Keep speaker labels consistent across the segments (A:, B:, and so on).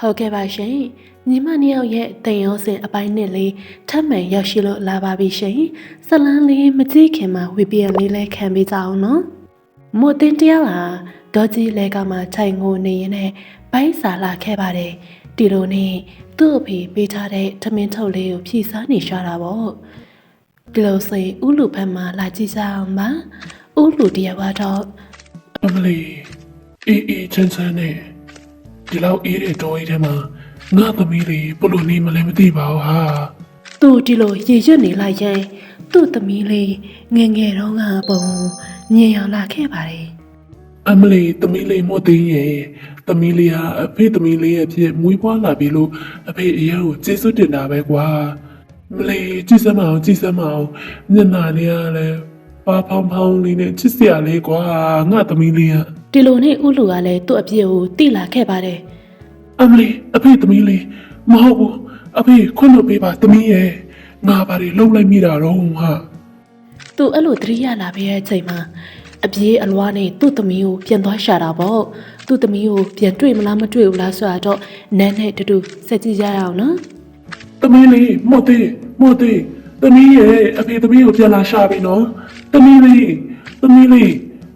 A: ဟုတ်ကဲ့ပါရှင်ညီမနှစ်ယောက်ရဲ့တိမ်ရောစင်အပိုင်းနှစ်လေးထပ်မံရောက်ရှိလို့လာပါပြီရှင်ဇလန်းလေးမကြည့်ခင်မှာဝီပီအန်လေးလည်းခံပေးကြအောင်နော်မို့တင်တယောက်ဟာဒေါ်ကြီးလဲကမှခြိုင်ငိုနေရင်နဲ့ဘိုင်းစာလာခဲ့ပါတယ်ဒီလိုနဲ့သူ့အဖေပေးထားတဲ့ထမင်းထုတ်လေးကိုဖြည့်စားနေရှာတာပေါ့ဒီလိုဆိုရင်ဥလူဘက်မှာလာကြည့်ကြအောင်ပါဥလူတယောက်ကတော့
B: အမလီအေးအေးချမ်းချမ်းနဲ့ ဒီလောက်အေးတဲ့တော်ကြီးထဲမှာငါသမီးလေးဘလို့နေမလဲမသိပါဘူးဟာ
A: သူဒီလိုရေရွတ်နေလိုက်ရင်သူ့သမီးလေးငယ်ငယ်တော့ကပုံညင်အောင်လာခဲ့ပါတယ်
B: အမလီသမီးလေးမို့သိရင်ရဲ့သမီးလေးဟာအဖေသမီးလေးရဲ့အဖြစ်မွေးဖွားလာပြီလို့အဖေအရင်ကိုကျေးဇူးတင်တာပဲကွာမလီကြည်စမအောင်ကြည်စမအောင်ညနာလေးကလည်းပါဖောင်းဖောင်းလေးနဲ့ချစ်စရာလေးကွာငါသမီးလေးက
A: ဒီလိုနဲ့ဥလူကလည်းသူ့အပြစ်ကိုတိလာခဲ့ပါတယ်
B: အမလီအဖေသမီးလေးမဟုတ်ဘူးအဖေခွင့်လို့ပေးပါသမီးရဲ့ငါဘာတွေလုံးလိုက်မိတာတော့ဟာ
A: သူအဲ့လိုသတိရလာပြီးတဲ့အချိန်မှာအပြေးအလွားနဲ့သူ့သမီးကိုပြန်သွားရှာတာပေါ့သူ့သမီးကိုပြန်တွေ့မလားမတွေ့ဘူးလားဆိုတာတော့နန်းနဲ့တူတူစက်ကြည့်ကြရအောင်နော်
B: သမီးလေးမို့သေးမို့သေးသမီးရဲ့အဖေသမီးကိုပြန်လာရှာပြီနော်သမီးလေးသမီးလေး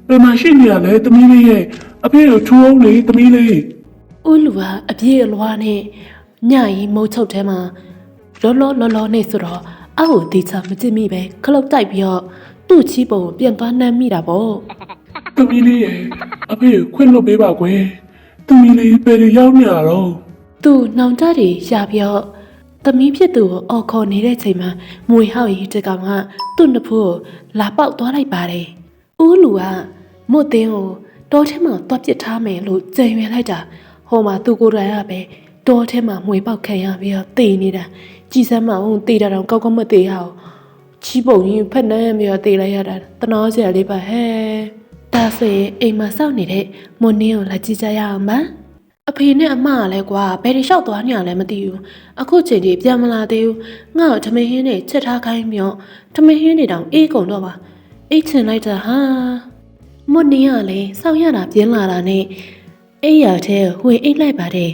B: ဘယ်မှာရှိနေရလဲသမီးလေးရဲ့အဖေကိုထိုးအောင်လေသမီးလေး
A: ဥလူကအပြေးအလွားနဲ့ညရီမုတ်ချုပ်ထဲမှာလောလောလောလောနဲ့ဆိုတော့အောက်ကိုတေချာမကြည့်မိပဲခလုတ်တိုက်ပြီးတော့သူ့ချီးပုံကိုပြန်သွားနှမ်းမိတာပေါ့
B: သမီးလေးရဲ့အဖေကိုခွင့်လွတ်ပေးပါကွယ်သမီးလေးဘယ်လိုရောက်နေရတော့
A: သူနောင်တတွေရပြီးတော့သမီးဖြစ်သူကိုအော်ခေါ်နေတဲ့ချိန်မှာမွေဟောက်ရီတကောင်ကသူ့နှစ်ဖူးကိုလာပေါက်သွားလိုက်ပါတယ်။ ဦးလူကမို့တင်းကိုတောထဲမှာတွားပစ်ထားမယ်လို့ကြံရွယ်လိုက်တာဟိုမှာသူကိုယ်တိုင်ကပဲတောထဲမှာမွေပေါက်ခံရပြီးတော့တေနေတာကြည်စမ်းမအောင်တေတာတော့ကောက်ကောက်မသေးရအောင်ချီးပုံကြီးဖက်နှမ်းပြီးတော့တေလိုက်ရတာတနာစရာလေးပါဟဲ့ဒါဆိုရင်အိမ်မှာစောင့်နေတဲ့မွန်နင်းကိုလာကြည့်ကြရအောင်ပါအဖေနဲ့အမကလည်းကွာဘယ်တွေလျှောက်သွားနေရလဲမသိဘူးအခုချိန်ကြီးပြန်မလာသေးဘူးငါ့ကိုထမင်းဟင်းနဲ့ချက်ထားခိုင်းမြော့ထမင်းဟင်းတွေတောင်အေးကုန်တော့ပါ အိတ်ချင်လိုက်တာဟာမွတ်နေရလဲစောင့်ရတာပြင်းလာတာနဲ့အိတ်ရတဲ့ဝေအိတ်လိုက်ပါတယ်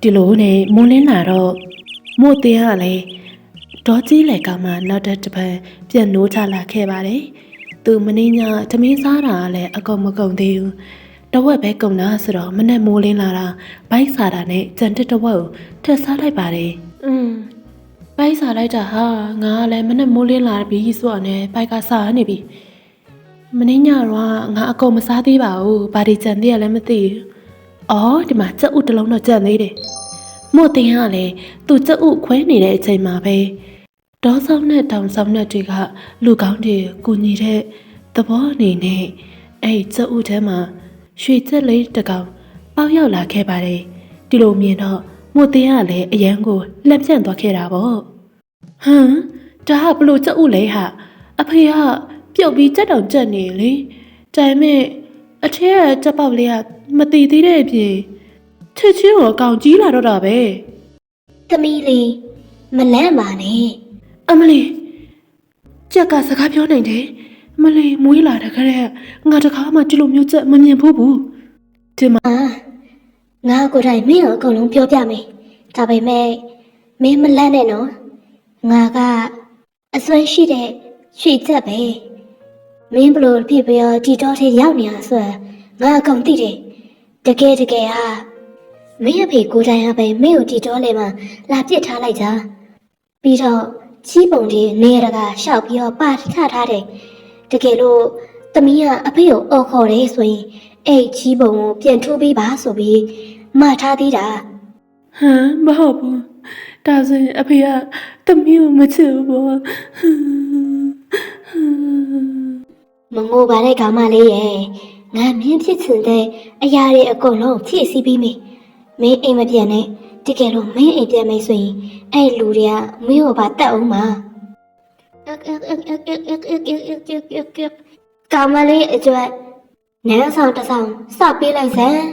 A: ဒီလိုနဲ့မွန်လင်းလာတော့မို့သေးကလည်းဒေါ်ကြီးလည်းကမှနောက်တစ်တစ်ပတ်ပြန်နိုးချလာခဲ့ပါတယ်သူမင်းညထမင်းစားတာကလည်းအကုန်မကုန်သေးဘူးတဝက်ပဲကုန်တာဆိုတော့မနဲ့မိုးလင်းလာတာဘိုက်စားတာနဲ့ကြံတက်တဝက်ကိုထက်စားလိုက်ပါတယ်။อืม ဘိုက်စားလိုက်တာဟာငါကလည်းမနဲ့မိုးလင်းလာပြီဆိုတော့ねဘိုက်ကစားနေပြီ။မင်းညတော့ငါအကုန်မစားသေးပါဘူး။ဘာဒီကြံသေးရလဲမသိဘူး။အော်ဒီမှာကြက်ဥတစ်လုံးတော့ကြံသေးတယ်။မို့တင်ကလည်းသူကြက်ဥခွဲနေတဲ့အချိန်မှာပဲဒေါဆောင်နဲ့တောင်ဆောင်နဲ့တွေကလူကောင်းတွေကိုကူညီတဲ့သဘောအနေနဲ့အဲ့ဒီကြက်ဥထဲမှာရွှေချက်လေးတစ်ကောင်ပေါက်ရောက်လာခဲ့ပါတယ်ဒီလိုမြင်တော့မို့သေးကလည်းအရန်ကိုလက်ပြန့်သွားခဲ့တာပေါ့ ဟမ်ဒါကဘလို့ကြက်ဥလဲဟာအဖေကပြုတ်ပြီးကြက်တောင်ကြက်နေလေဒါပေမဲ့အထက်ကကြက်ပေါက်လေးကမတည်သေးတဲ့အပြင်ချစ်ချင်းကိုအကောင်ကြီးလာတော့တာပဲ
C: သမီးလေးမလန့်ပါနဲ့
A: အမလီကြက်ကစကားပြောနိုင်တယ်အမလီမွေးလာတဲ့ခါကငါတခါမှဒီလိုမျိုးကြက်မမြင်ဘူးဘူးဒီမှာ
C: အာငါကိုယ်တိုင်မင်းကိုအကုန်လုံးပြောပြမယ်ဒါပေမဲ့မင်းမလန့်နဲ့နော် ငါကအစွမ်းရှိတဲ့ရွှေချက်ပဲမင်းဘလို့ဖြစ်ပြီးတော့ဒီတော့ထိရောက်နေတာဆိုရင်ငါအကုန်သိတယ်တကယ်တကယ်ဟာမင်းအဖေကိုယ်တိုင်ကပဲမင်းကိုဒီတော့လေမှာလာပစ်ထားလိုက်ကြပြီးတော့ချီးပုံကြီးနေရကရှောက်ပြီးတော့ပါထထားတယ်တကယ်လို့သမီးကအဖေကိုအော်ခေါ်တယ်ဆိုရင်အဲ့ချီးပုံကိုပြန်ထိုးပေးပါဆိုပြီးမှားထားသေးတာ
A: ဟမ်မဟုတ်ဘူး ဒါဆိုရင်အဖေကတမီးကိုမချစ်ဘူးပေါ့ဟမ်ဟမ်
C: မငိုပါတဲ့ကောင်မလေးရဲ့ငါမြင်းဖြစ်ချင်တဲ့အရာတွေအကုန်လုံးဖြည့်ဆည်းပြီးပြီမင်းအိမ်မပြန်နဲ့တကယ်လို့မင်းအိမ်ပြန်မယ်ဆိုရင်အဲ့လူတွေကမင်းကိုပါတတ်အောင်ပါကောင်မလေးအကျွတ်နန်းဆောင်တစ်ဆောင်စောက်ပေးလိုက်စမ်း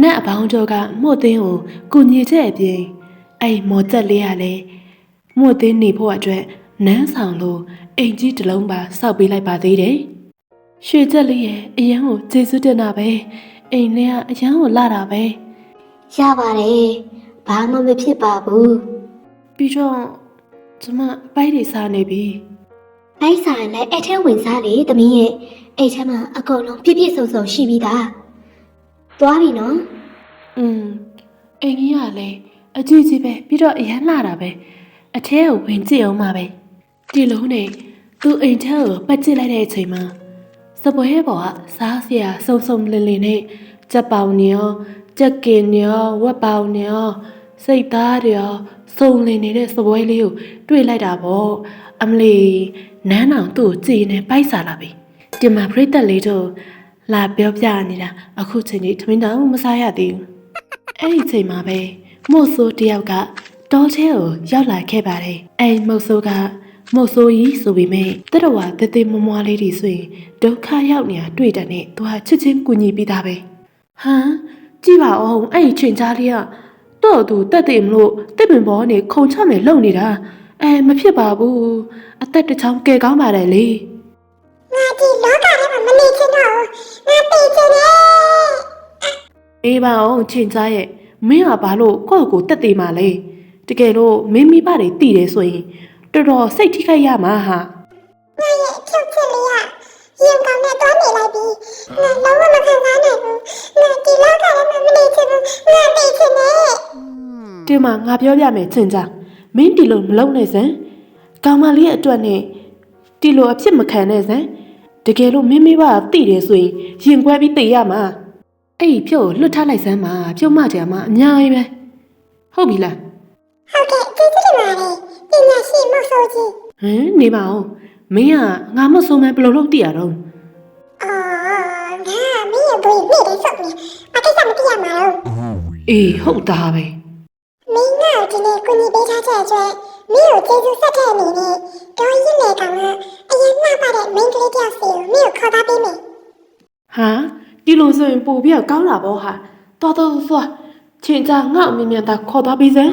A: နတ်အပေါင်းတို့ကမို့သင်းကိုကုညီတဲ့အပြင် အဲ့မော်သက်လေးကလည်းမို့သင်းနေဖို့အတွက်နန်းဆောင်လို့အိမ်ကြီးတစ်လုံးပါစောက်ပေးလိုက်ပါသေးတယ်ရွှေချက်လေးရဲ့အရန်ကိုကျေးဇူးတင်တာပဲအိမ်လေးကအရန်ကိုလာတာပဲ
C: ရပါတယ်ဘာမှမဖြစ်ပါဘူး
A: ပြီးတော့ကျမအပိုက်တွေစားနေပြီ
C: လိုက်စားရင်လည်းအဲ့ထဲဝင်စားလေသမီးရဲ့အဲ့ထဲမှာအကုန်လုံးပြည့်ပြည့်စုံစုံရှိပြီးသားသွားပြီနော်
A: อืมအိမ်ကြီးကလည်း အကြီးကြီးပဲပြီးတော့အရန်လာတာပဲအထဲကိုဝင်ကြည့်အောင်ပါပဲဒီလုံးနဲ့သူ့အိမ်ထဲကိုပတ်ကြည့်လိုက်တဲ့အချိန်မှာစပွဲပေါ်ကစားစရာစုံစုံလင်လင်နဲ့ကြက်ပေါင်နေရောကြက်ကင်နေရောဝက်ပေါင်နေရောစိတ်သားတွေရောစုံလင်နေတဲ့စပွဲလေးကိုတွေ့လိုက်တာပေါ့အမလီနန်းအောင်သူ့ကိုကြည်နေပိုက်စားလာပြီဒီမှာပြိတ္တလေးတို့လာပြောပြနေတာအခုချိန်ကြီးထမင်းတောင်မစားရသေးဘူးအဲ့ဒီချိန်မှာပဲ မို့ဆိုးတယောက်ကတောထဲကိုရောက်လာခဲ့ပါတယ်အဲ့ဒီမို့ဆိုးကမို့ဆိုးကြီးဆိုပေမဲ့တရဝတသေးမမွားလေးတွေဆိုရင်ဒုက္ခရောက်နေတာတွေ့တယ်နဲ့သူကချစ်ချင်းကူညီပြီးသားပဲဟမ်ကြည့်ပါအောင်အဲ့ဒီချိန်ကြားလေးကတော့သူတက်တယ်မလို့တစ်ပင်ပေါ်ကနေခုံချမယ်လုံနေတာအဲမဖြစ်ပါဘူးအသက်တစ်ချောင်းကဲကောင်းပါတယ်လေ
D: ငါဒီလောကထဲမှာမနေချင်တော့ဘူးငါသိချင်တယ်
A: အေးပါအောင်ချိန်ကြားရဲ့ မင်းကဘာလို့ကိုယ့်ကိုယ်တက်သေးမှလဲတကယ်လို့မင်းမိဘတွေတည်တယ်ဆိုရင်တော်တော်စိတ်ထိခိုက်ရမှာဟာ
D: ငါရဲ့ဖြုတ်ချစ်လေးကရင်ကောင်းနဲ့တွားနေလိုက်ပြီငါလုံးဝမခံစားနိုင်ဘူးငါဒီလောကထဲမှာမနေချင်ဘူးငါသိချင်တယ်
A: ဒီမှာငါပြောပြမယ်ချင်းကြမင်းဒီလိုမလုပ်နဲ့စမ်းကောင်မလေးရဲ့အတွက်နဲ့ဒီလိုအဖြစ်မခံနဲ့စမ်းတကယ်လို့မင်းမိဘကတည်တယ်ဆိုရင်ရင်ခွဲပြီးတည်ရမှာ အဲ့ဒီဖြုတ်ကိုလွတ်ထားလိုက်စမ်းပါဖြုတ်မကြမှာအများကြီးပဲဟုတ်ပြီလား
D: ဟုတ်ကဲ့ကျေးဇူးတင်ပါတယ်ပညာရှိမဆိုးကြီး
A: ဟမ်နေပါဦးမင်းကငါမဆုံးမဲဘယ်လိုလုပ်တည်ရတော့
D: အော်ငါမင်းရဲ့ဘွေမိတယ်ဆိုပြီးအကိစ္စမပြရမှာတော့
A: အေးဟုတ်တာပဲ
D: မင်းငါ့ကိုဒီနေ့ကိုကြီးပေးထားတဲ့အတွက်မင်းကိုကျေးဇူးဆက်တဲ့အနေနဲ့ဒေါ်ရင်လေကောင်ကအရင်မှပါတဲ့မင်းကလေးတယောက်စီကိုမင်းကိုခေါ်သားပေးမယ်
A: ဟာ ဒီလိုဆိုရင်ပို့ပြီးတော့ကောင်းလာပေါ့ဟာတော်တော်သွားချင်းကြငါ့အမြင်မြန်သာခေါ်သွားပြီးစမ်း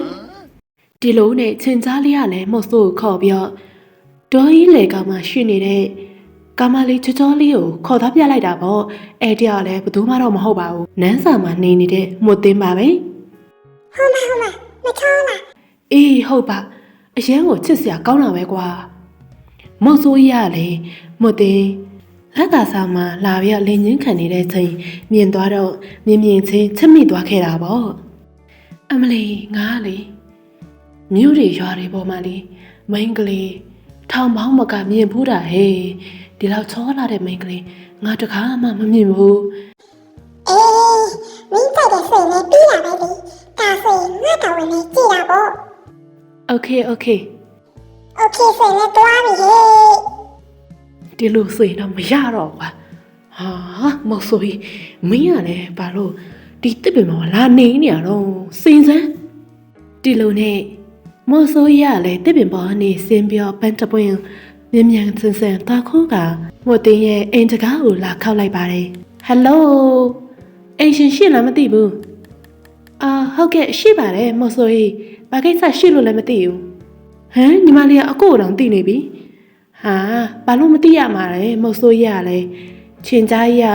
A: ဒီလိုနဲ့ချင်းကြားလေးကလည်းမဟုတ်ဆိုးကိုခေါ်ပြီးတော့ဒေါ်ကြီးလေကောင်မှရှိနေတဲ့ကာမလေးချောချောလေးကိုခေါ်သွားပြလိုက်တာပေါ့အဲ့တယောက်လည်းဘယ်သူမှတော့မဟုတ်ပါဘူးနန်းစာမှာနေနေတဲ့မွတ်သိမ်းပါပဲ
D: ဟုတ်မဟုတ်မမချောလား
A: အေးဟုတ်ပါအရန်ကိုချစ်စရာကောင်းတာပဲကွာမဟုတ်ဆိုးကြီးကလည်းမွတ်သိမ်း လက်သာဆောင်မှာလာပြီးတော့လင်းချင်းခံနေတဲ့ချိန်မြင်သွားတော့မြင်မြင်ချင်းချစ်မိသွားခဲ့တာပေါ့အမလီငါကလေမြို့တွေရွာတွေပေါ်မှာလေမိန်းကလေးထောင်ပေါင်းမကမြင်ဘူးတာဟဲ့ဒီလောက်ချောလာတဲ့မိန်းကလေးငါတကားမှမမြင်ဘူး
D: အေးမင်းတိုက်တဲ့ဆွေနဲ့ပြီးလာပဲလေဒါဆိုရင်ငါတော်ဝင်နေကြည့်တာပေါ့
A: โอเคโอเค
D: โอเคဆွေနဲ့တွားပြီဟေး
A: ဒီလိုဆိုရင်တော့မရတော့ဘူးကွာဟာမဟုတ်ဆိုရင်မင်းကလည်းဘာလို့ဒီတစ်ပင်မှာလာနေနေရတော့စင်စမ်းဒီလိုနဲ့မော်ဆိုးရလည်းတစ်ပင်ပေါ်ကနေစင်ပြောပန်းတပွင့်မြင်မြန်ဆန်ဆန်တာခိုးကမွတ်တင်ရဲ့အိမ်တကားကိုလာခောက်လိုက်ပါတယ်ဟယ်လိုအိမ်ရှင်ရှိလားမသိဘူးအာဟုတ်ကဲ့ရှိပါတယ်မော်ဆိုးကြီးဘာကိစ္စရှိလို့လည်းမသိဘူးဟမ်ညီမလေးကအကိုတောင်သိနေပြီဟာဘာလို့မသိ ရမှာလဲမဟုတ်ဆိုးရရလဲချင်းကြားကြီးက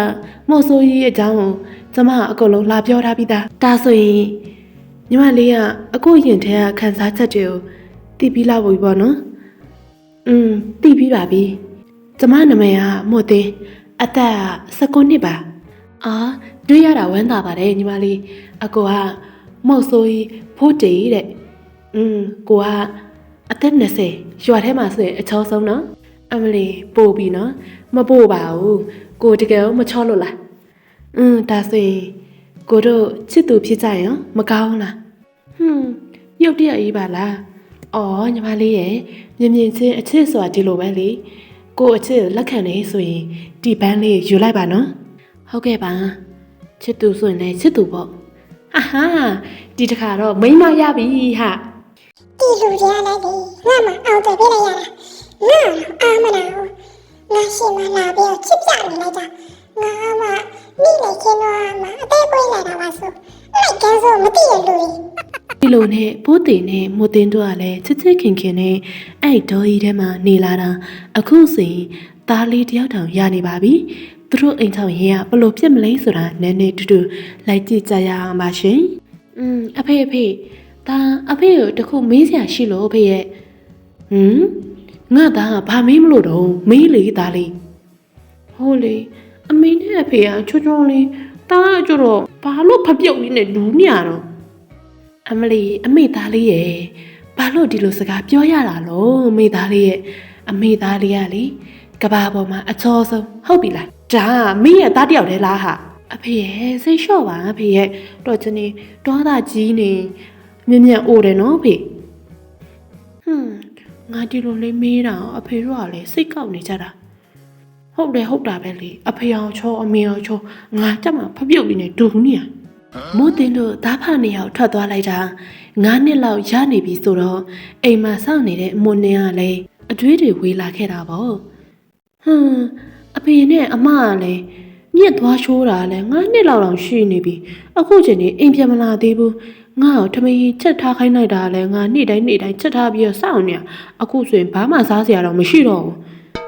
A: မဟုတ်ဆိုးကြီးရဲ့အကြောင်းကိုကျမကအကုန်လုံးလာပြောထားပြီးသားဒါဆိုရင်ညီမလေးကအကိုရင်ထဲကခန်းစားချက်တွေကိုတည်ပြီးလောက်ပြီပေါ့နော်อืมတည်ပြီးပါပြီကျမနာမည်ကမို့သိန်းအသက်က19နှစ်ပါအာတွေ့ရတာဝမ်းသာပါတယ်ညီမလေးအကိုကမဟုတ်ဆိုးကြီးဖို့တေးတဲ့อืมကိုကအသက်20ရွာထဲမှာဆိုရင်အချောဆုံးနော် အမလီပို့ပြီနော်မပို့ပါဘူးကိုတကယ်မချောလို့လားอืมဒါဆိုရင်ကိုတို့ချစ်သူဖြစ်ကြရင်မကောင်းလားဟွန်းရုပ်တရက်ကြီးပါလားအော်ညီမလေးရဲ့မြင်မြင်ချင်းအချစ်ဆိုတာဒီလိုပဲလေကိုအချစ်လက်ခံနေဆိုရင်ဒီပန်းလေးယူလိုက်ပါနော်ဟုတ်ကဲ့ပါချစ်သူဆိုရင်လည်းချစ်သူပေါ့အာဟာဒီတခါတော့မိန်းမရပြီဟာ
D: ဒီလူတွေကလည်းလေငါမှအောင်တယ်ပြလိုက်ရတာ ငါအာမနာဘူးငါရှိမှလာပြီးချစ်ပြနေလိုက်တာငါမှမိလေခင်တော့မှအသေးကိုလာတာပါဆိုလိုက်ကန်းဆိုမသိရလူတွေ
A: ဒီလိုနဲ့ဘိုးတင်နဲ့မိုတင်တို့ကလည်းချစ်ချစ်ခင်ခင်နဲ့အဲ့ဒေါ်ကြီးထဲမှာနေလာတာအခုစီသားလေးတယောက်တောင်ရနေပါပြီသူတို့အိမ်ထောင်ရင်ကဘလို့ပြစ်မလဲဆိုတာနည်းနည်းတူတူလိုက်ကြည့်ကြရအောင်ပါရှင်อืมအဖေအဖေဒါအဖေကိုတခုမေးစရာရှိလို့အဖေရဲ့ဟမ် ငါသားကဘာမေးမလို့တော့မေးလေသားလေးဟုတ်လေအမေနဲ့အဖေကချွတ်ချွန်းလေးတားကြတော့ဘာလို့ဖပြုတ်လေးနဲ့လူးနေရတော့အမလီအမေသားလေးရဲ့ဘာလို့ဒီလိုစကားပြောရတာလို့အမေသားလေးရဲ့အမေသားလေးကလေကဘာပေါ်မှာအချောဆုံးဟုတ်ပြီလားဒါကမင်းရဲ့သားတယောက်တည်းလားဟာအဖေရဲ့စိတ်လျှော့ပါအဖေရဲ့တော့ချင်နေတွားတာကြီးနေမြင်မြန်အိုတယ်နော်အဖေဟွန်း ငါဒီလိုလေးမေးတာအဖေတို့ကလည်းစိတ်ကောက်နေကြတာဟုတ်တယ်ဟုတ်တာပဲလေအဖေအောင်ချောအမေအောင်ချောငါတက်မှာဖပြုတ်ပြီးနေဒူနေရမိုးတင်တို့သားဖနေအောင်ထွက်သွားလိုက်တာငါးနှစ်လောက်ရနေပြီဆိုတော့အိမ်မှာစောင့်နေတဲ့အမွန်းနေကလည်းအတွေးတွေဝေးလာခဲ့တာပေါ့ဟွန်းအဖေနဲ့အမကလည်းမြင့်သွားရှိုးတာလည်းငါးနှစ်လောက်တောင်ရှိနေပြီအခုချိန်နေအိမ်ပြန်မလာသေးဘူး ငါ့ကိုထမင်းချက်ထားခိုင်းလိုက်တာလည်းငါနေ့တိုင်းနေ့တိုင်းချက်ထားပြီးတော့စောင့်နေရအခုဆိုရင်ဘာမှစားစရာတော့မရှိတော့ဘူး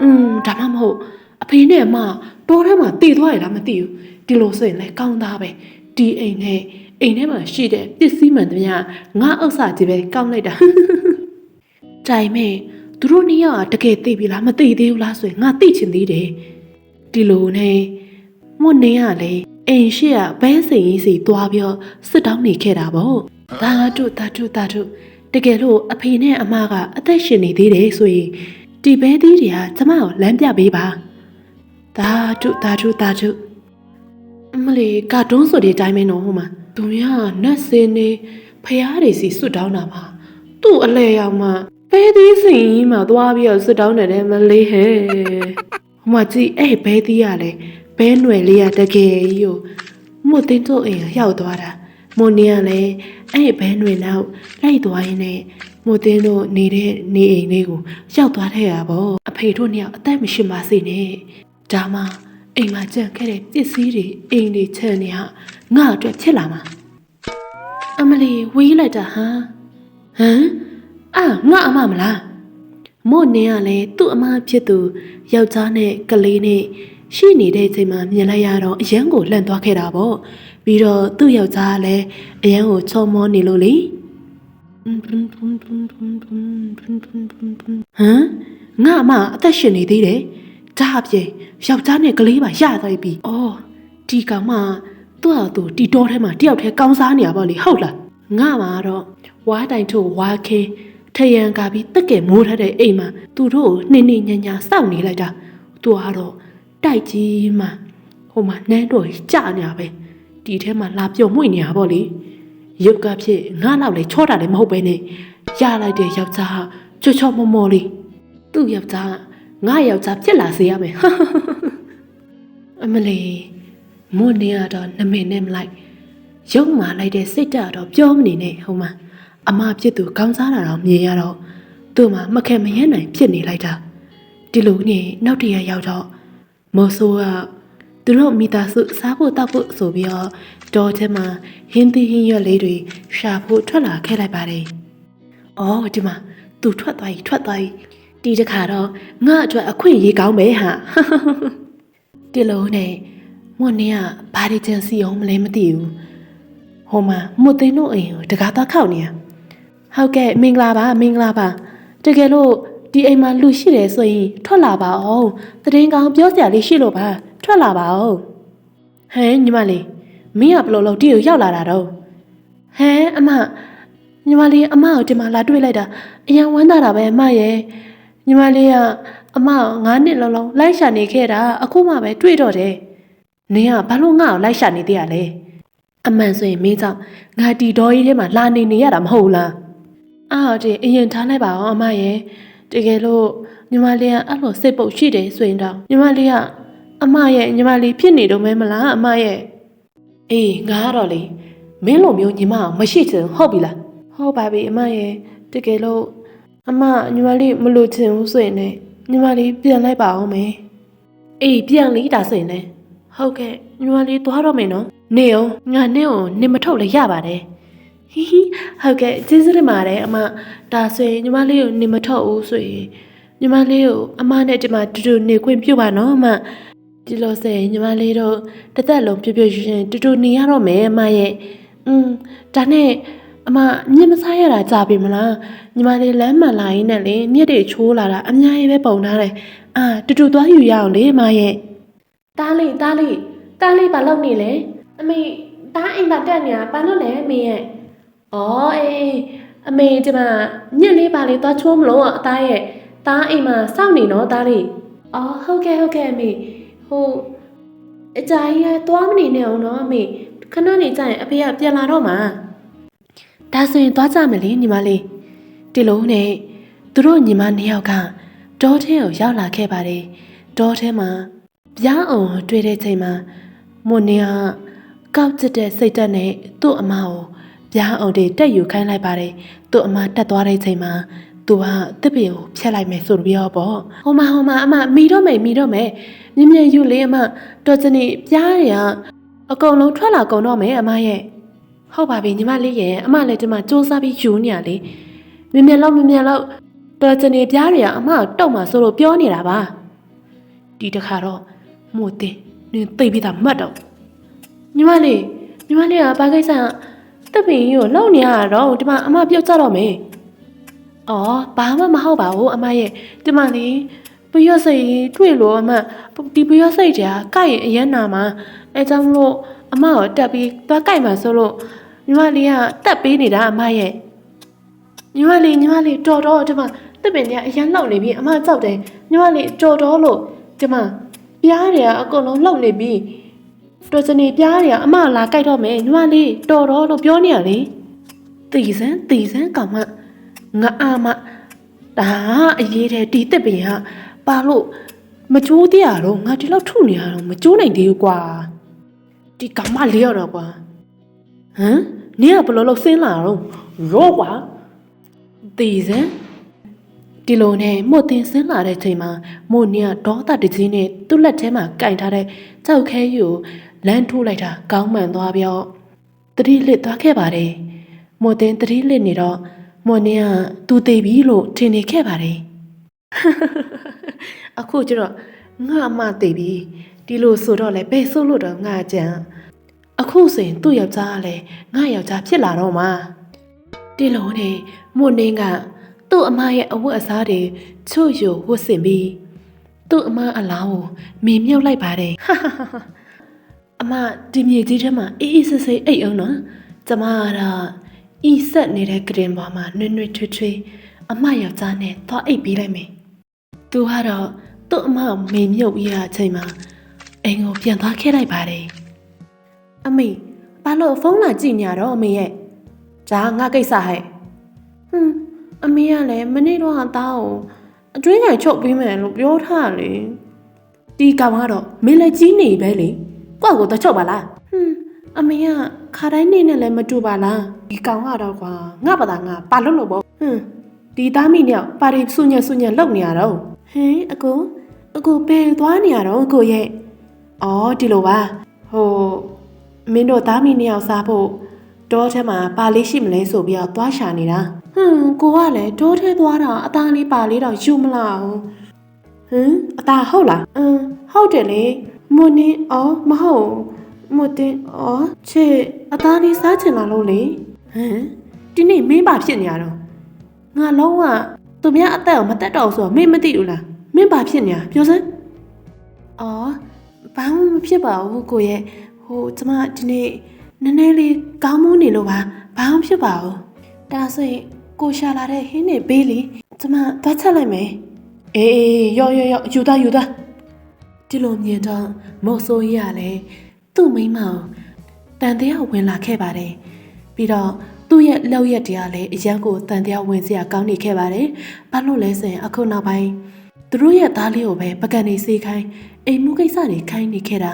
A: อืมဒါမှမဟုတ်အဖေနဲ့အမတော်ထဲမှာတည်သွားရလားမသိဘူးဒီလိုဆိုရင်လည်းကောင်းသားပဲဒီအိမ်နဲ့အိမ်ထဲမှာရှိတဲ့ပစ္စည်းမှန်သမျှငါဥစ္စာကြီးပဲကောင်းလိုက်တာတိုင်မဲ့သူတို့နှစ်ယောက်ကတကယ်သိပြီလားမသိသေးဘူးလားဆိုရင်ငါသိချင်သေးတယ်ဒီလိုနဲ့မွတ်နေရလေ အိမ်ရှိကဘဲစိန်ကြီးစီသွားပြီးတော့စစ်တောင်းနေခဲ့တာပေါ့ဒါတို့ဒါတို့ဒါတို့တကယ်လို့အဖေနဲ့အမကအသက်ရှင်နေသေးတယ်ဆိုရင်ဒီဘဲသီးတွေကကျမကိုလမ်းပြပေးပါဒါတုဒါတုဒါတုအမလေးကာတွန်းဆိုတဲ့အတိုင်းပဲနော်ဟိုမှာသူများကနတ်စင်းနေဖျားတွေစီဆွတ်တောင်းတာမှာသူ့အလဲရောက်မှဘဲသီးစင်ကြီးမှာသွားပြီးတော့ဆွတ်တောင်းတယ်တဲ့မလေးဟဲ့ဟိုမှာကြည့်အဲ့ဘဲသီးကလည်း ဘဲຫນွယ်လေးကတကယ်ကြီးကိုမို့တင်းတို့အိမ်ကိုရောက်သွားတာမို့နေကလည်းအဲ့ဘဲຫນွယ်နောက်လိုက်သွားရင်းနဲ့မို့တင်းတို့နေတဲ့နေအိမ်လေးကိုရောက်သွားတဲ့ရပါဘောအဖေတို့နှစ်ယောက်အသက်မရှိပါစေနဲ့ ဒါမှအိမ်မှာကြံခဲ့တဲ့ပစ္စည်းတွေအိမ်တွေချန်နေဟာငါအတွက်ဖြစ်လာမှာအမလီဝေးလိုက်တာဟာဟမ်အာငါအမမလားမို့နေရလဲသူ့အမဖြစ်သူယောက်ျားနဲ့ကလေးနဲ့ ရှိနေတဲ့အချိန်မှာမြင်လိုက်ရတော့အရန်ကိုလှန်သွားခဲ့တာပေါ့ပြီးတော့သူ့ယောက်ျားကလည်းအရန်ကိုချောမောနေလို့လေဟမ်ငါအမအသက်ရှင်နေသေးတယ်ဒါအပြင်ယောက်ျားနဲ့ကလေးပါရသွားပြီ။အော်ဒီကောင်မသူ့ဟာသူတီတော်ထဲမှာတယောက်တည်းကောင်းစားနေရပါလေဟုတ်လား။ငါမှာတော့ဝါတိုင်ထုတ်ဝါခင်းထရန်ကပြီးတက်ကဲမိုးထတဲ့အိမ်မှာသူတို့ကိုနှင်းနှင်းညာညာစောင့်နေလိုက်တာ။သူကတော့ တိုက်ကြီးမှဟိုမှာနန်းတော်ကြီးကြာနေရပဲ။ဒီထဲမှာလာပြုံမွေ့နေရပါလေ။ရုပ်ကဖြစ်ငါနောက်လေချောတာလည်းမဟုတ်ပဲနဲ့ရလိုက်တဲ့ယောက်ျားချောချောမောမောလေးသူ့ယောက်ျားကငါယောက်ျားဖြစ်လာစေရမယ်အမလီမွန်းနေရတော့နမင်နဲ့မလိုက်ရုံမာလိုက်တဲ့စိတ်ဓာတ်တော့ပြောမနေနဲ့ဟိုမှာအမဖြစ်သူကောင်းစားတာတော့မြင်ရတော့သူ့မှာမခဲမရဲနိုင်ဖြစ်နေလိုက်တာဒီလိုနဲ့နောက်တရရောက်တော့ မော်ဆိုးကသူတို့မိသားစုစားဖို့တောက်ဖို့ဆိုပြီးတော့တောထဲမှာဟင်းသီးဟင်းရွက်လေးတွေရှာဖို့ထွက်လာခဲ့လိုက်ပါတယ်။အော်ဒီမှာသူထွက်သွားပြီထွက်သွားပြီဒီတစ်ခါတော့ငါအတွက်အခွင့်အရေးကောင်းပဲဟာဒီလိုနဲ့မွန်နေကဘာဒီချန်စီအောင်မလဲမသိဘူးဟိုမှာမွတ်သိန်းတို့အိမ်ကိုတကားသွားခောက်နေရဟုတ်ကဲ့မင်္ဂလာပါမင်္ဂလာပါတကယ်လို့ ဒီအိမ်မှာလူရှိတယ်ဆိုရင်ထွက်လာပါအောင်တရင်ကောင်ပြောစရာလေးရှိလို့ပါထွက်လာပါအောင်ဟဲညီမလေးမင်းကဘလို့လို့ဒီကိုရောက်လာတာတော့ဟဲအမညီမလေးအမကိုဒီမှာလာတွေ့လိုက်တာအရင်ဝမ်းသာတာပဲအမရဲ့ညီမလေးကအမကို9နှစ်လုံးလုံးလိုက်ရှာနေခဲ့တာအခုမှပဲတွေ့တော့တယ်။နင်ကဘာလို့ငါ့ကိုလိုက်ရှာနေသေးရလဲ။အမှန်ဆိုရင်မင်းကြောင့်ငါတီတော်ကြီးထဲမှာလာနေနေရတာမဟုတ်လား။အားဟုတ်တယ်အရင်ထားလိုက်ပါအောင်အမရဲ့ တကယ်လို့ညီမလေးကအဲ့လိုစိတ်ပုတ်ရှိတယ်ဆိုရင်တော့ညီမလေးကအမရဲ့ညီမလေးဖြစ်နေတော့မဲမလားအမရဲ့အေးငါကတော့လေမင်းလိုမျိုးညီမအောင်မရှိချင်ဟုတ်ပြီလားဟုတ်ပါပြီအမရဲ့တကယ်လို့အမညီမလေးမလို့ချင်ဘူးဆိုရင်လည်းညီမလေးပြန်လိုက်ပါအောင်မယ်အေးပြန်လေးဒါဆိုရင်လည်းဟုတ်ကဲ့ညီမလေးသွားတော့မယ်နော်နေအောင်ငါနဲ့ကိုနေမထုတ်လည်းရပါတယ် ဟီဟီဟုတ်ကဲ့ကျေးဇူးတင်ပါတယ်အမဒါဆိုရင်ညီမလေးကိုနေမထုတ်ဘူးဆိုရင်ညီမလေးကိုအမနဲ့ဒီမှာတူတူနေခွင့်ပြုပါနော်အမဒီလိုဆိုရင်ညီမလေးတို့တစ်သက်လုံးပြပြရွှင်ရွှင်တူတူနေရတော့မယ်အမရဲ့อืมဒါနဲ့အမညစ်မစားရတာကြာပြီမလားညီမလေးလမ်းမှန်လာရင်းနဲ့လေမြစ်တွေချိုးလာတာအများကြီးပဲပုံထားတယ်အာတူတူသွားယူရအောင်လေအမရဲ့တားလေးတားလေးတားလေးဘာလုပ်နေလဲအမေတားအိမ်မှာတက်နေတာဘာလို့လဲအမေရဲ့ဩ အေးအေးအမေကျမညစ်လေးပါလေသွားချိုးမလို့အသားရဲ့တားအိမ်မှာစောင့်နေနော်တားလေးအော်ဟုတ်ကဲ့ဟုတ်ကဲ့အမေဟိုအကြိုင်ရသွားမနေနဲ့အောင်နော်အမေခဏနေကြရင်အဖေကပြန်လာတော့မှာဒါဆိုရင်သွားကြမလဲညီမလေးဒီလိုနဲ့သူတို့ညီမနှစ်ယောက်ကတောထဲကိုရောက်လာခဲ့ပါတယ်တောထဲမှာပြားအောင်တွေ့တဲ့ချိန်မှာမွန်နေကကောက်ကျစ်တဲ့စိတ်ဓာတ်နဲ့သူ့အမကို ပြားအောင်တွေတက်ယူခိုင်းလိုက်ပါတယ်သူ့အမတက်သွားတဲ့ချိန်မှာသူကတစ်ပေကိုဖျက်လိုက်မယ်ဆိုပြီးတော့ပေါ့ဟိုမဟိုမအမမီတော့မယ်မီတော့မယ်မြင်မြင်ယူလေးအမတော်စနေပြားတွေကအကုန်လုံးထွက်လာကုန်တော့မယ်အမရဲ့ဟုတ်ပါပြီညီမလေးရဲ့အမလည်းဒီမှာစူးစမ်းပြီးယူနေရလေမြင်မြင်လောက်မြင်မြင်လောက်တော်ချင်နေပြားတွေကအမကိုတုတ်မှာဆိုလို့ပြောနေတာပါဒီတစ်ခါတော့မို့တင်နင်သိပြီးသားမှတ်တော့ညီမလေးညီမလေးကဘာကိစ္စ တက်ပင်ကြီးကိုလောက်နေရတော့ဒီမှာအမပြုတ်ကြတော့မယ်အော်ဘာမှမဟုတ်ပါဘူးအမရဲ့ဒီမှာလေပျော့စိတ်တွေ့လို့အမဒီပျော့စိတ်ကြာကိုက်ရင်အရင်နာမှာအဲကြောင့်မလို့အမကိုတက်ပြီးသွားကိုက်မှာဆိုလို့ညီမလေးကတက်ပေးနေတာအမရဲ့ညီမလေးညီမလေးတော်တော်ဒီမှာတစ်ပင်တွေကအရန်လောက်နေပြီအမကြောက်တယ်ညီမလေးတော်တော်လို့ဒီမှာပြားတွေကအကုန်လုံးလောက်နေပြီ တော်စနေပြားတွေကအမလာကြိုက်တော့မယ်ညီမလေးတော်တော်လို့ပြောနေရလေတီစန်းတီစန်းကောင်မငါအာမဒါအရေးတဲ့ဒီတစ်ပင်ကပါလို့မကျိုးသေးရတော့ငါဒီလောက်ထုနေရတော့မကျိုးနိုင်သေးဘူးကွာဒီကောင်မလေးရတော့ကွာဟမ်နင်ကဘယ်လိုလုပ်ဆင်းလာတော့ရောကွာတည်စမ်းဒီလိုနဲ့မို့တင်ဆင်းလာတဲ့ချိန်မှာမို့နင်ကဒေါသတကြီးနဲ့သူ့လက်ထဲမှာကင်ထားတဲ့ကြောက်ခဲယူကို လမ်းထိုးလိုက်တာကောင်းမှန်သွားပြောတတိလစ်သွားခဲ့ပါတယ်မို့တင်တတိလစ်နေတော့မို့နင်ကသူတည်ပြီလို့ထင်နေခဲ့ပါတယ်အခုကျတော့ငါအမတည်ပြီဒီလိုဆိုတော့လေဘယ်ဆိုလို့တော့ငါကြံအခုဆိုရင်သူ့ယောက်ျားကလည်းငါယောက်ျားဖြစ်လာတော့မှာဒီလိုနဲ့မွန်နင်းကသူ့အမရဲ့အဝတ်အစားတွေချွတ်ယူဝတ်ဆင်ပြီးသူ့အမအလောင်းကိုမင်မြုပ်လိုက်ပါတယ်ဟာဟာဟာဟာ အမဒီမြေကြီးထဲမှာအေးအေးဆေးဆေးအိတ်အောင်နော်ကျမကတော့ဤဆက်နေတဲ့ကရင်ပေါ်မှာနွေ့နွေ့ထွေးထွေးအမယောက်ျားနဲ့သွားအိတ်ပေးလိုက်မယ်သူကတော့သူ့အမကိုမင်မြုပ်ပြီးတဲ့အချိန်မှာအိမ်ကိုပြန်သွားခဲ့လိုက်ပါတယ်အမေဘာလို့ဖုန်းလာကြည့်နေရတော့အမေရဲ့ဒါငါကိစ္စဟဲ့ဟွန်းအမေကလည်းမနေ့တော့ဟာသားကိုအတွင်းခံချုပ်ပေးမယ်လို့ပြောထားလေဒီကောင်ကတော့မင်းလည်းကြီးနေပဲလေ ကိုယ့်ကိုတချုပ်ပါလားဟွန်းအမေကခါတိုင်းနေနဲ့လည်းမတူပါလားဒီကောင်ကတော့ကွာငါပါတာငါဘာလို့လို့ပေါ့ဟွန်းဒီသားမိနဲ့ပါရီဆုညက်ဆုညက်လောက်နေရတော့ဟင်အကူအကူဘယ်သွားနေရတော့ကိုရဲ့အော်ဒီလိုပါဟိုမင်းတို့သားမီနှစ်ယောက်စားဖို့တောထဲမှာပါလေးရှိမလဲဆိုပြီးတော့သွားရှာနေတာဟွန်းကိုကလည်းတောထဲသွားတာအသားလေးပါလေးတော့ယူမလားအောင်ဟမ်အသားဟုတ်လားအင်းဟုတ်တယ်လေ မွန်းနေအော်မဟုတ်မွတ်တင်အော်ချေအသားလေးစားချင်လာလို့လေဟမ်ဒီနေ့မင်းပါဖြစ်နေရတော့ငါလုံးဝသူများအသက်ကိုမတက်တော့ဆိုတော့မင်းမသိဘူးလားမင်းပါဖြစ်နေရပြောစမ်းအော်ဘာမှမဖြစ်ပါဘူးကိုရဲ့ဟိုကျမဒီနေ့နည်းနည်းလေးကောင်းမွန်းနေလို့ပါဘာမှဖြစ်ပါဘူးဒါဆိုရင်ကိုရှာလာတဲ့ဟင်းနေပေးလေကျမသွားချက်လိုက်မယ်အေးအေးရော့ရော့ရော့ယူသားယူသား ဒီလိုမြင်တော့မုတ်ဆိုးကြီးကလည်းသူ့မိန်းမကိုတန်တရားဝင်လာခဲ့ပါတယ်ပြီးတော့သူ့ရဲ့လောက်ရက်တရားလည်းအရန်ကိုတန်တရားဝင်စရာကောင်းနေခဲ့ပါတယ်ဘာလို့လဲဆိုရင်အခုနောက်ပိုင်းသူတို့ရဲ့သားလေးကိုပဲပကံနေစေးခိုင်းအိမ်မှုကိစ္စတွေခိုင်းနေခဲ့တာ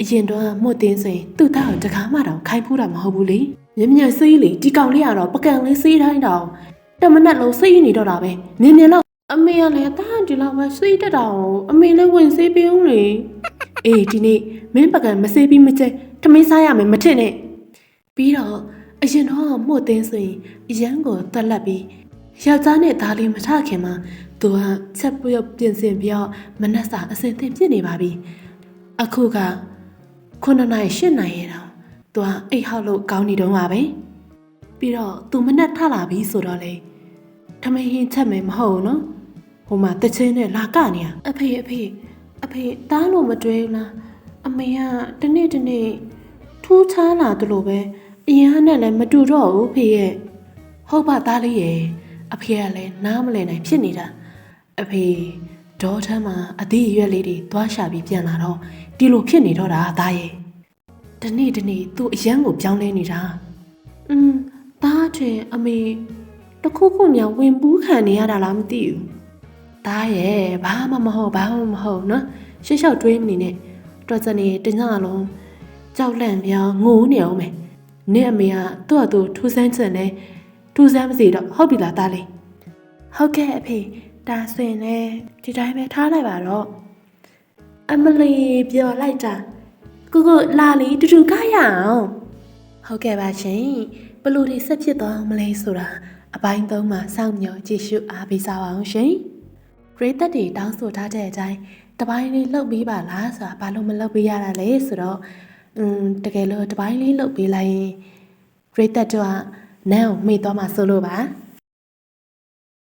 A: အရင်တော့မှုတ်တင်းစိန်သူ့သားကိုတကားမှတော့ခိုင်းဖူးတာမဟုတ်ဘူးလေမြင်မြန်စေးလေဒီကောင်လေးကတော့ပကံလေးစေးတိုင်းတော့တမနက်လုံးစေးနေတော့တာပဲမြင်မြန်တော့ အမေကလည်းတားဒီလောက်ပဲစေးတက်တာကိုအမေလည်းဝင်စေးပြုံးလေအေးဒီနေ့မင်းပကံမစေးပြီးမကျဲထမင်းစားရမယ်မထင်နဲ့ပြီးတော့အရင်တော့မှုတ်တင်းစိန်အရန်ကိုတက်လက်ပြီးယောက်ျားနဲ့သားလေးမထခင်မှာသူကချက်ပွေပြင်ဆင်ပြီးတော့မနှက်စာအစင်သင်ပြစ်နေပါပြီအခုကခုနှစ်နိုင်ရှစ်နိုင်ရတော့သူကအိတ်ဟောက်လို့ကောင်းနေတော့ပါပဲပြီးတော့သူမနဲ့ထလာပြီဆိုတော့လေထမင်းဟင်းချက်မယ်မဟုတ်ဘူးနော် ဟိုမှာတချင်းနဲ့လာကနေရအဖေအဖေအဖေတားလို့မတွေးဘူးလားအမေကတနေ့တနေ့ထူးခြားလာတယ်လို့ပဲအရင်ကနဲ့လည်းမတူတော့ဘူးဖေရဲ့ဟုတ်ပါသားလေးရဲ့အဖေကလည်းနားမလည်နိုင်ဖြစ်နေတာအဖေဒေါ်ထမ်းမှာအသေးအရွက်လေးတွေသွားရှာပြီးပြန်လာတော့ဒီလိုဖြစ်နေတော့တာသားရဲ့တနေ့တနေ့သူ့အရန်ကိုပြောင်းလဲနေတာอืมသားချင်အမေတခုခုများဝင်ပူးခံနေရတာလားမသိဘူး သားရဲ့ဘာမှမဟုတ်ဘာမှမဟုတ်နော်ရှေ့လျှောက်တွေးမနေနဲ့တော်စနေတင်ကြလုံးကြောက်လန့်ပြောင်းငိုနေအောင်မယ်နင့်အမေကသူ့အတူထူးဆန်းချင်တယ်ထူးဆန်းမစီတော့ဟုတ်ပြီလားသားလေးဟုတ်ကဲ့အဖေဒါဆိုရင်လည်းဒီတိုင်းပဲထားလိုက်ပါတော့အမလီပြောလိုက်တာကိုကိုလာလီတူတူကားရအောင်ဟုတ်ကဲ့ပါရှင်ဘလို့ဒီဆက်ဖြစ်သွားမလဲဆိုတာအပိုင်းသုံးမှာစောင့်မျှော်ကြည့်ရှုအားပေးကြပါအောင်ရှင် ရေသက်တွေတောင်းဆိုထားတဲ့အတိုင်းတပိုင်းလေးလှုပ်ပေးပါလားဆိုတာဘာလို့မလှုပ်ပေးရတာလဲဆိုတော့อืมတကယ်လို့တပိုင်းလေးလှုပ်ပေးလိုက်ရင်ရေသက်တို့ကနန်းကိုမေ့သွားမှာဆိုလို့ပါ